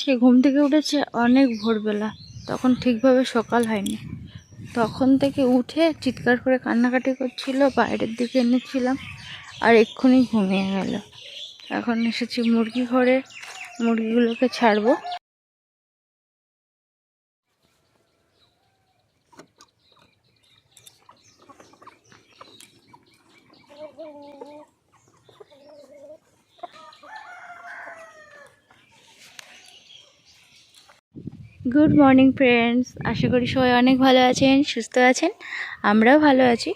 আজকে ঘুম থেকে উঠেছে অনেক ভোরবেলা। তখন ঠিকভাবে সকাল হয়নি। তখন থেকে উঠে চিৎকার করে কান্নাকাটি করছিল, বাইরের দিকে এনেছিলাম আর এক্ষুনি ঘুমিয়ে গেল। এখন এসেছি মুরগি ঘরে। মুরগিগুলোকে ছাড়বো। গুড মর্নিং ফ্রেন্ডস আশা করি সবাই অনেক ভালো আছেন, সুস্থ আছেন। আমরাও ভালো আছি।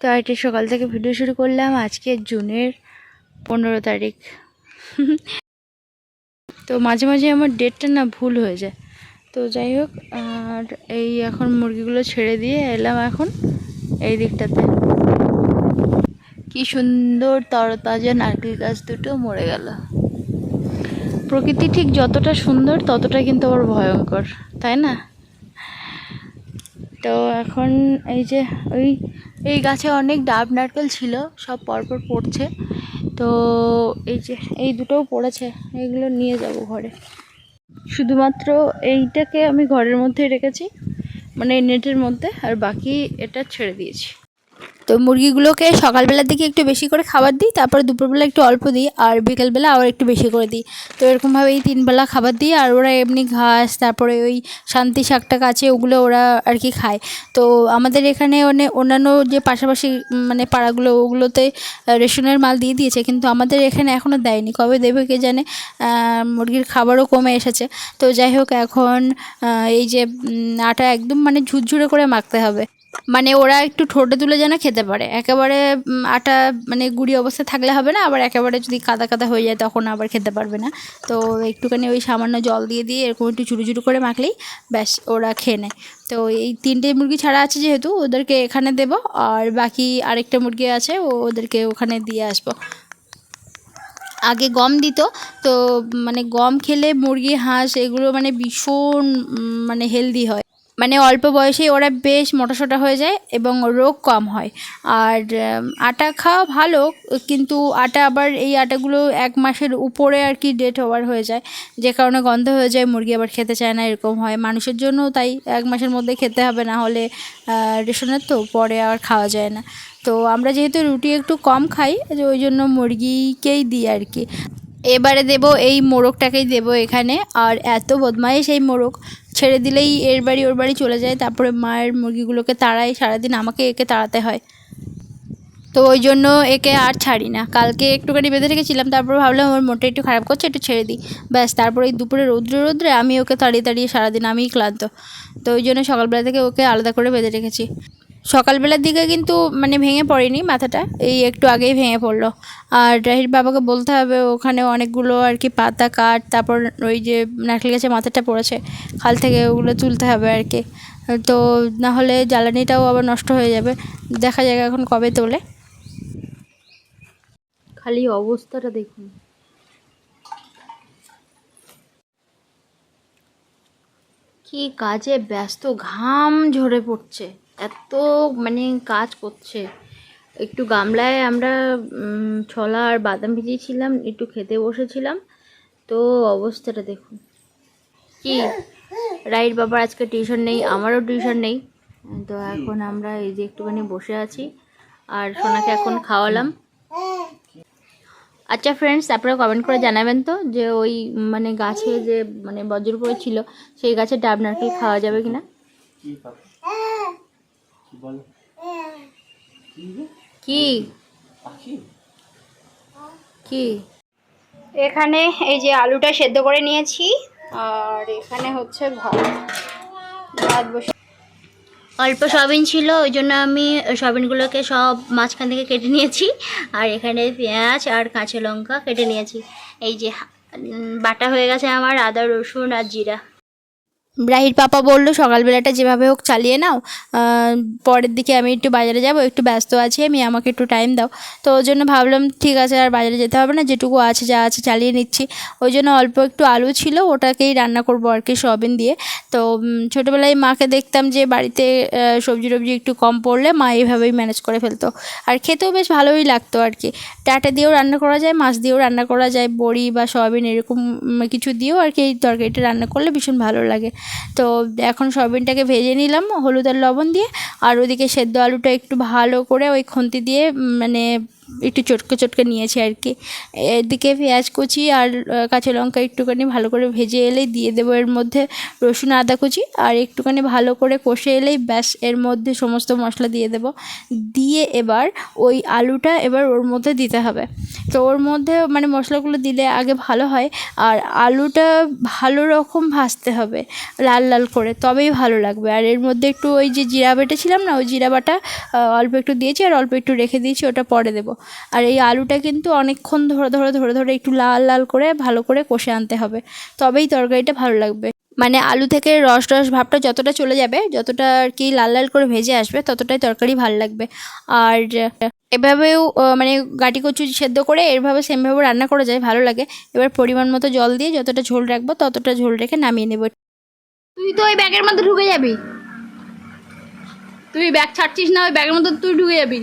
তো আজকে সকাল থেকে ভিডিও শুরু করলাম। আজকে জুনের পনেরো তারিখ। তো মাঝে মাঝে আমার ডেটটা না ভুল হয়ে যায়। তো যাই হোক, আর এই এখন মুরগিগুলো ছেড়ে দিয়ে এলাম এখন এই দিকটাতে। কি সুন্দর তরতাজা নারকেল গাছ দুটো মরে গেল। প্রকৃতি ঠিক যতটা সুন্দর, ততটা কিন্তু আবার ভয়ঙ্কর, তাই না? তো এখন এই যে ওই, এই গাছে অনেক ডাব নারকেল ছিল, সব পরপর পড়ছে। তো এই যে, এই দুটোও পড়েছে, এগুলো নিয়ে যাব ঘরে। শুধুমাত্র এইটাকে আমি ঘরের মধ্যে রেখেছি মানে নেটের মধ্যে, আর বাকি এটা ছেড়ে দিয়েছি। তো মুরগিগুলোকে সকালবেলার দিকে একটু বেশি করে খাবার দিই, তারপরে দুপুরবেলা একটু অল্প দিই, আর বিকেলবেলা আবার একটু বেশি করে দিই। তো এরকমভাবে এই তিনবেলা খাবার দিই, আর ওরা এমনি ঘাস, তারপরে ওই শান্তি শাকটাক আছে, ওগুলো ওরা আর কি খায়। তো আমাদের এখানে মানে অন্যান্য যে পাশাপাশি মানে পাড়াগুলো, ওগুলোতে রেশনের মাল দিয়ে দিয়েছে, কিন্তু আমাদের এখানে এখনও দেয়নি। কবে দেবে কে জানে? মুরগির খাবারও কমে এসেছে। তো যাই হোক, এখন এই যে আটা একদম মানে ঝুরঝুরে করে মাখতে হবে। মানে ওরা একটু ঠোঁটে তুলে যেন খেতে পারে। একেবারে আটা মানে গুঁড়ি অবস্থায় থাকলে হবে না, আবার একেবারে যদি কাদা কাদা হয়ে যায় তখন আবার খেতে পারবে না। তো একটুখানি ওই সামান্য জল দিয়ে দিয়ে এরকম একটু চুরু চুরু করে মাখলেই ব্যাস ওরা খেয়ে নেয়। তো এই তিনটে মুরগি ছাড়া আছে যেহেতু, ওদেরকে এখানে দেব আর বাকি আরেকটা মুরগি আছে, ও ওদেরকে ওখানে দিয়ে আসব। আগে গম দিত, তো মানে গম খেলে মুরগি, হাঁস এগুলো মানে ভীষণ মানে হেলদি হয়। মানে অল্প বয়সেই ওরা বেশ মোটাসোটা হয়ে যায় এবং রোগ কম হয়। আর আটা খাওয়া ভালো, কিন্তু আটা আবার এই আটাগুলো এক মাসের উপরে আর কি ডেট ওভার হয়ে যায়। যে কারণে গন্ধ হয়ে যায়, মুরগি আবার খেতে চায় না, এরকম হয়। মানুষের জন্য তাই, এক মাসের মধ্যে খেতে হবে, না হলে রেশনের তো পরে আর খাওয়া যায় না। তো আমরা যেহেতু রুটি একটু কম খাই, যে ওই জন্য মুরগিকেই দিই আর কি। এবারে দেব এই মোরগটাকেই দেব এখানে। আর এত বদমাইশ এই মোরগ। ছেড়ে দিলেই এর বাড়ি, ওর বাড়ি চলে যায়। তারপরে মায়ের মুরগিগুলোকে তাড়াই সারাদিন আমাকে একে তাড়াতে হয়। তো ওই জন্য একে আর ছাড়ি না। কালকে একটুখানি বেঁধে রেখেছিলাম, তারপর ভাবলাম ওর মোটা একটু খারাপ করছে, একটু ছেড়ে দিই। ব্যাস, তারপরে এই দুপুরে রৌদ্রে রৌদ্রে আমি ওকে তাড়িয়ে তাড়িয়ে সারাদিন আমিই ক্লান্ত। তো ওই জন্য সকালবেলা থেকে ওকে আলাদা করে বেঁধে রেখেছি। সকালবেলার দিকে কিন্তু মানে ভেঙে পড়েনি মাথাটা, এই একটু আগেই ভেঙে পড়ল। আর রাহির বাবাকে বলতে হবে, ওখানে অনেকগুলো আর কি পাতা কাঠ তারপর ওই যে নারকেল গাছে মাথাটা পড়েছে, খাল থেকে ওগুলো তুলতে হবে আর কি। তো না হলে জ্বালানিটাও আবার নষ্ট হয়ে যাবে। দেখা যাক এখন কবে তোলে। খালি অবস্থাটা দেখুন। কি কাজে ব্যস্ত, ঘাম ঝরে পড়ছে। এত মানে কাজ করছে। একটু গামলায় আমরা ছোলা আর বাদাম ভিজিয়েছিলাম, একটু খেতে বসেছিলাম। তো অবস্থাটা দেখুন। কি? রাইট বাবার আজকে টিউশন নেই, আমারও টিউশন নেই। তো এখন আমরা এই যে একটুখানি বসে আছি, আর সোনাকে এখন খাওয়ালাম। আচ্ছা ফ্রেন্ডস আপনারা কমেন্ট করে জানাবেন তো যে ওই মানে গাছে যে মানে বজ্র পড়েছিল সেই গাছের ডাব নারকেল খাওয়া যাবে কিনা? বলো। কি? কি? এখানে এই যে আলুটা সেদ্ধ করে নিয়েছি আর এখানে হচ্ছে ভাত। ভাত বসে অল্প সয়াবিন ছিল ওই জন্য আমি সয়াবিনগুলোকে সব মাঝখান থেকে কেটে নিয়েছি আর এখানে পেঁয়াজ আর কাঁচা লঙ্কা কেটে নিয়েছি। এই যে বাটা হয়ে গেছে আমার আদা রসুন আর জিরা। রাহির পাপা বলল, সকালবেলাটা যেভাবে হোক চালিয়ে নাও। পরের দিকে আমি একটু বাজারে যাব, একটু ব্যস্ত আছি আমি, আমাকে একটু টাইম দাও। তো ওই জন্য ভাবলাম, ঠিক আছে, আর বাজারে যেতে হবে না, যেটুকু আছে যা আছে চালিয়ে নিচ্ছি। ওই জন্য অল্প একটু আলু ছিল, ওটাকেই রান্না করব আর কি সয়াবিন দিয়ে। তো ছোটোবেলায় মাকে দেখতাম যে বাড়িতে সবজি টবজি একটু কম পড়লে মা এইভাবেই ম্যানেজ করে ফেলতো। আর খেতেও বেশ ভালোই লাগতো আর কি। ডাঁটা দিয়েও রান্না করা যায়, মাছ দিয়েও রান্না করা যায়, বড়ি বা সয়াবিন এরকম কিছু দিয়েও আর কি এই তরকারিটা রান্না করলে ভীষণ ভালো লাগে। তো এখন সয়াবিনটাকে ভেজে নিলাম, হলুদ আর লবণ দিয়ে, আর ওদিকে সেদ্ধ আলুটা একটু ভালো করে ওই খুন্তি দিয়ে মানে একটু চটকে চটকে নিয়েছি আর কি। এদিকে পেঁয়াজ কুচি আর কাঁচা লঙ্কা একটুখানি ভালো করে ভেজে এলেই দিয়ে দেবো এর মধ্যে রসুন, আদা কুচি। আর একটুখানি ভালো করে কষে এলেই ব্যাস, এর মধ্যে সমস্ত মশলা দিয়ে দেবো। দিয়ে এবার ওই আলুটা এবার ওর মধ্যে দিতে হবে। তো ওর মধ্যে মানে মশলাগুলো দিলে আগে ভালো হয়, আর আলুটা ভালো রকম ভাজতে হবে, লাল লাল করে, তবেই ভালো লাগবে। আর এর মধ্যে একটু ওই যে জিরা বেটেছিলাম না, ওই জিরা বাটা অল্প একটু দিয়েছি আর অল্প একটু রেখে দিয়েছি, ওটা পরে দেবো। আর এই আলুটা কিন্তু অনেকক্ষণ ধরে ধরে ধরে ধরে একটু লাল লাল করে ভালো করে কষে আনতে হবে। তবেই তরকারিটা ভালো লাগবে। মানে আলু থেকে রস রস ভাবটা যতটা চলে যাবে যতটা আর কি লাল লাল করে ভেজে আসবে ততটাই তরকারি ভালো লাগবে। আর এভাবেও মানে গাটি কচু সেদ্ধ করে এভাবে সেমভাবে রান্না করা যায় ভালো লাগে। এবার পরিমাণ মতো জল দিয়ে যতটা ঝোল রাখব ততটা ঝোল রেখে নামিয়ে নেব। তুই তো ওই ব্যাগের মধ্যে ঢুকে যাবি। তুই ব্যাগ ছাড়ছিস না ওই ব্যাগের মধ্যে তুই ঢুকে যাবি।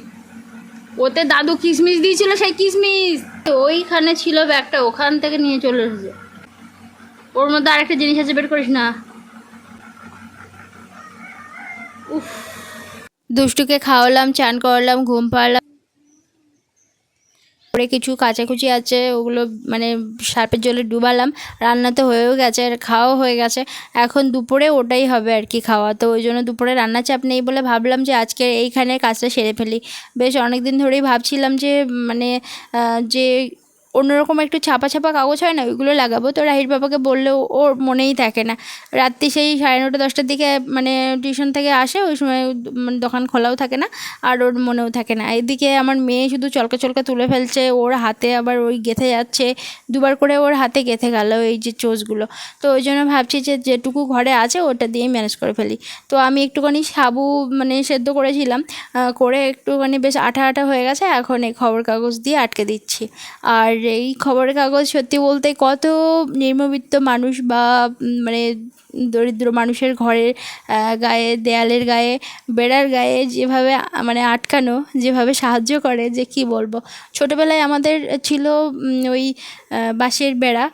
ওতে দাদু কিশমিশ দিয়েছিল, সেই কিশমিশ ওইখানে ছিল ব্যাগটা, ওখান থেকে নিয়ে চলে এসেছে। ওর মধ্যে আরেকটা জিনিস আছে, বের করিস না। উফ। দুষ্টুকে খাওয়ালাম, চান করালাম, ঘুম পাড়ালাম। পরে কিছু কাচাকুচি আছে, ওগুলো মানে সার্পের জলে ডুবালাম, রান্না তো হয়েও গেছে, আর খাওয়াও হয়ে গেছে। এখন দুপুরে ওটাই হবে আর কি খাওয়া, তো ওই জন্য দুপুরে রান্না চাপ নেই বলে ভাবলাম যে আজকে এইখানে কাজটা সেরে ফেলি। বেশ অনেক দিন ধরেই ভাবছিলাম যে মানে যে অন্যরকম একটু ছাপা ছাপা কাগজ হয় না, ওইগুলো লাগাবো। তো রাহির বাবাকে বললেও ওর মনেই থাকে না। রাত্রি সেই সাড়ে নটা, দশটার দিকে মানে টিউশন থেকে আসে, ওই সময় মানে দোকান খোলাও থাকে না, আর ওর মনেও থাকে না। এদিকে আমার মেয়ে শুধু চলকা চলকা তুলে ফেলছে, ওর হাতে আবার ওই গেঁথে যাচ্ছে। দুবার করে ওর হাতে গেঁথে গেল এই যে চোচগুলো তো ওই জন্য ভাবছি যে যেটুকু ঘরে আছে, ওটা দিয়েই ম্যানেজ করে ফেলি। তো আমি একটুখানি সাবু মানে সেদ্ধ করেছিলাম করে একটুখানি বেশ আঠা আঠা হয়ে গেছে, এখন এই খবর কাগজ দিয়ে আটকে দিচ্ছি। আর এই খবরের কাগজ সত্যি বলতে কত নিম্নবিত্ত মানুষ বা মানে দরিদ্র মানুষের ঘরের গায়ে, দেয়ালের গায়ে, বেড়ার গায়ে যেভাবে মানে আটকানো, যেভাবে সাহায্য করে যে কি বলব? ছোটোবেলায় আমাদের ছিল ওই বাঁশের বেড়া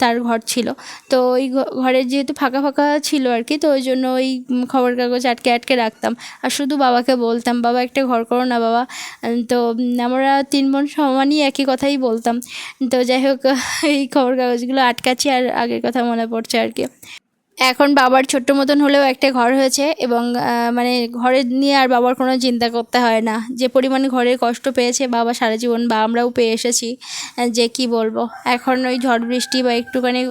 তার ঘর ছিল। তো ওই ঘরের যেহেতু ফাঁকা ফাঁকা ছিল আর কি, তো ওই জন্য ওই খবর কাগজ আটকে আটকে রাখতাম। আর শুধু বাবাকে বলতাম, বাবা, একটা ঘর করো না বাবা। তো আমরা তিন বোন সমানই একই কথাই বলতাম। তো যাই হোক, এই খবর কাগজগুলো আটকাচ্ছি আর আগের কথা মনে পড়ছে আর কি। এখন বাবার ছোট্ট মতন হলেও একটা ঘর হয়েছে এবং মানে ঘরের নিয়ে আর বাবার কোনো চিন্তা করতে হয় না। যে পরিমাণে ঘরের কষ্ট পেয়েছে বাবা সারা জীবন বা আমরাও পেয়ে এসেছি যে কি বলব। এখন ওই ঝড় বৃষ্টি বা একটুখানি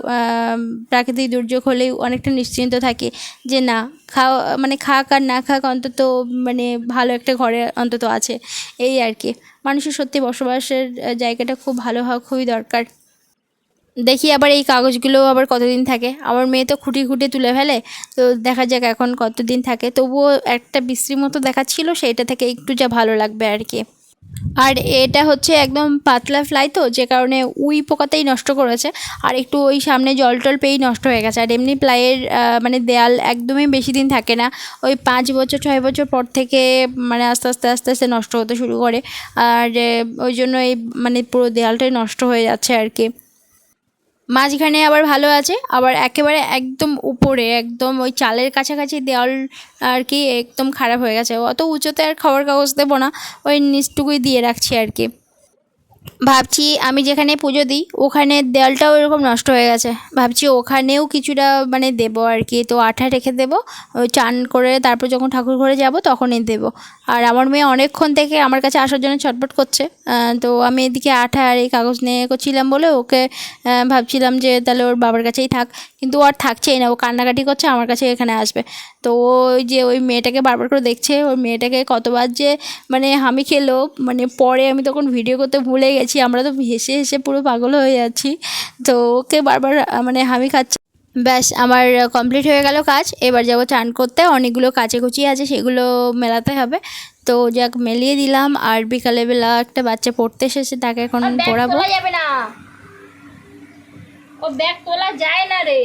প্রাকৃতিক দুর্যোগ হলেই অনেকটা নিশ্চিন্ত থাকি যে না, খাওয়া মানে খাক আর না খাক অন্তত মানে ভালো একটা ঘরে অন্তত আছে। এই আর কি। মানুষের সত্যি বসবাসের জায়গাটা খুব ভালো হওয়া খুবই দরকার। দেখি আবার এই কাগজগুলো আবার কতদিন থাকে। আমার মেয়ে তো খুঁটি খুঁটি তুলে ফেলে, তো দেখা যাক এখন কতদিন থাকে। তবুও একটা বিশ্রী মতো দেখাচ্ছিল, সেইটা থেকে একটু যা ভালো লাগবে আর কি। আর এটা হচ্ছে একদম পাতলা ফ্লাই তো, যে কারণে উই পোকাতেই নষ্ট করেছে, আর একটু ওই সামনে জল টল পেয়েই নষ্ট হয়ে গেছে। আর এমনি প্লাইয়ের মানে দেয়াল একদমই বেশি দিন থাকে না। ওই পাঁচ বছর, ছয় বছর পর থেকে মানে আস্তে আস্তে আস্তে আস্তে নষ্ট হতে শুরু করে। আর ওই জন্য এই মানে পুরো দেয়ালটাই নষ্ট হয়ে যাচ্ছে আর কি। মাঝখানে আবার ভালো আছে, আবার একেবারে একদম উপরে, একদম ওই চালের কাছাকাছি দেওয়াল আর কি একদম খারাপ হয়ে গেছে। অত উঁচুতে আর খবর কাগজ দেবো না, ওই নিচটুকুই দিয়ে রাখছি আর কি। ভাবছি আমি যেখানে পুজো দিই, ওখানে দেওয়ালটাও এরকম নষ্ট হয়ে গেছে। ভাবছি ওখানেও কিছুটা মানে দেবো আর কি তো আঠা রেখে দেবো চান করে তারপর যখন ঠাকুর ঘরে যাব তখনই দেবো। আর আমার মেয়ে অনেকক্ষণ থেকে আমার কাছে আসার জন্য ছটফট করছে। তো আমি এদিকে আঠা আর এই কাগজ নিয়ে করছিলাম বলে ওকে ভাবছিলাম যে তাহলে ওর বাবার কাছেই থাক। কিন্তু ও আর থাকছেই না, ও কান্নাকাটি করছে, আমার কাছে এখানে আসবে। তো ওই যে ওই মেয়েটাকে বারবার করে দেখছে, ওই মেয়েটাকে কতবার যে মানে হামি খেলো মানে পরে আমি তখন ভিডিও করতে ভুলে গেছি আমরা তো হেসে হেসে পুরো পাগল হয়ে যাচ্ছি। তো ওকে বারবার মানে হামি খাচ্ছে। ব্যাস আমার কমপ্লিট হয়ে গেল কাজ। এবার যাব চান করতে। অনেকগুলো কাচে কুচি আছে সেগুলো মেলাতে হবে। তো যাক মেলিয়ে দিলাম। আর বিকালে বেলা একটা বাচ্চা পড়তে এসেছে তাকে এখন পড়াবো। যাবে না। ও ব্যাগ তোলা যায় না রে।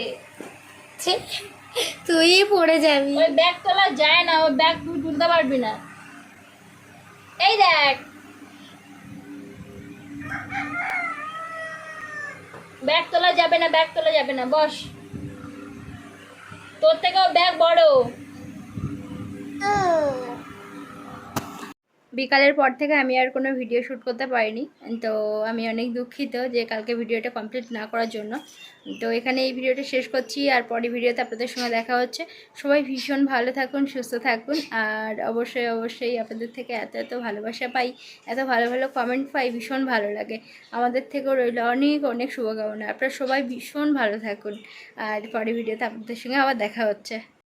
তুই পড়ে যাবি। ওই ব্যাগ তোলা যায় না ওই ব্যাগ তুই তুলতে পারবি না। এই দেখ। ব্যাগ তোলা যাবে না ব্যাগ তোলা যাবে না বস। তোর থেকেও ব্যাগ বড়। বিকালের পর থেকে আমি আর কোনো ভিডিও শ্যুট করতে পারিনি। তো আমি অনেক দুঃখিত যে কালকে ভিডিওটা কমপ্লিট না করার জন্য। তো এখানে এই ভিডিওটা শেষ করছি, আর পরে ভিডিওতে আপনাদের সঙ্গে দেখা হচ্ছে। সবাই ভীষণ ভালো থাকুন, সুস্থ থাকুন, আর অবশ্যই অবশ্যই আপনাদের থেকে এত এত ভালোবাসা পাই, এত ভালো ভালো কমেন্ট পাই, ভীষণ ভালো লাগে। আমাদের থেকেও রইল অনেক অনেক শুভকামনা। আপনারা সবাই ভীষণ ভালো থাকুন, আর পরে ভিডিওতে আপনাদের সঙ্গে আবার দেখা হচ্ছে।